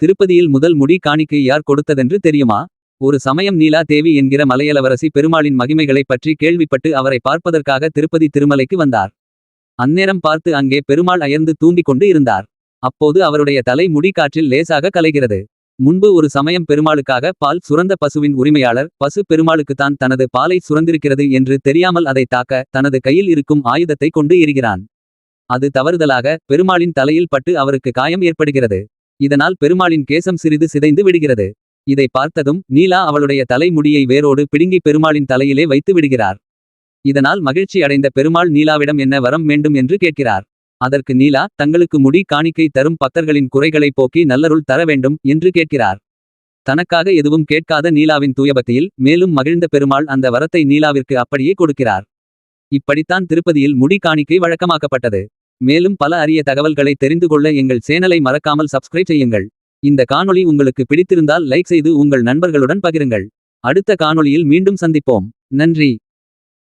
திருப்பதியில் முதல் முடி காணிக்கை யார் கொடுத்ததென்று தெரியுமா? ஒரு சமயம் நீலா தேவி என்கிற மலையளவரசி பெருமாளின் மகிமைகளைப் பற்றி கேள்விப்பட்டு அவரை பார்ப்பதற்காக திருப்பதி திருமலைக்கு வந்தார். அந்நேரம் பார்த்து அங்கே பெருமாள் அயர்ந்து தூங்கிக் கொண்டு இருந்தார். அப்போது அவருடைய தலை முடி காற்றில் லேசாக கலைகிறது. முன்பு ஒரு சமயம் பெருமாளுக்காக பால் சுரந்த பசுவின் உரிமையாளர் பசு பெருமாளுக்குத்தான் தனது பாலை சுரந்திருக்கிறது என்று தெரியாமல் அதை தாக்க தனது கையில் இருக்கும் ஆயுதத்தை கொண்டு எரிகிறான். அது தவறுதலாக பெருமாளின் தலையில் பட்டு அவருக்கு காயம் ஏற்படுகிறது. இதனால் பெருமாளின் கேசம் சிறிது சிதைந்து விடுகிறது. இதை பார்த்ததும் நீலா அவளுடைய தலைமுடியை வேரோடு பிடுங்கி பெருமாளின் தலையிலே வைத்து விடுகிறார். இதனால் மகிழ்ச்சி அடைந்த பெருமாள் நீலாவிடம் என்ன வரம் வேண்டும் என்று கேட்கிறார். அதற்கு நீலா தங்களுக்கு முடி காணிக்கை தரும் பக்தர்களின் குறைகளை போக்கி நல்லருள் தர வேண்டும் என்று கேட்கிறார். தனக்காக எதுவும் கேட்காத நீலாவின் தூயபக்தியில் மேலும் மகிழ்ந்த பெருமாள் அந்த வரத்தை நீலாவிற்கு அப்படியே கொடுக்கிறார். இப்படித்தான் திருப்பதியில் முடி காணிக்கை வழக்கமாக்கப்பட்டது. மேலும் பல அரிய தகவல்களை தெரிந்து கொள்ள எங்கள் சேனலை மறக்காமல் சப்ஸ்கிரைப் செய்யுங்கள். இந்த காணொளி உங்களுக்கு பிடித்திருந்தால் லைக் செய்து உங்கள் நண்பர்களுடன் பகிருங்கள். அடுத்த காணொளியில் மீண்டும் சந்திப்போம். நன்றி.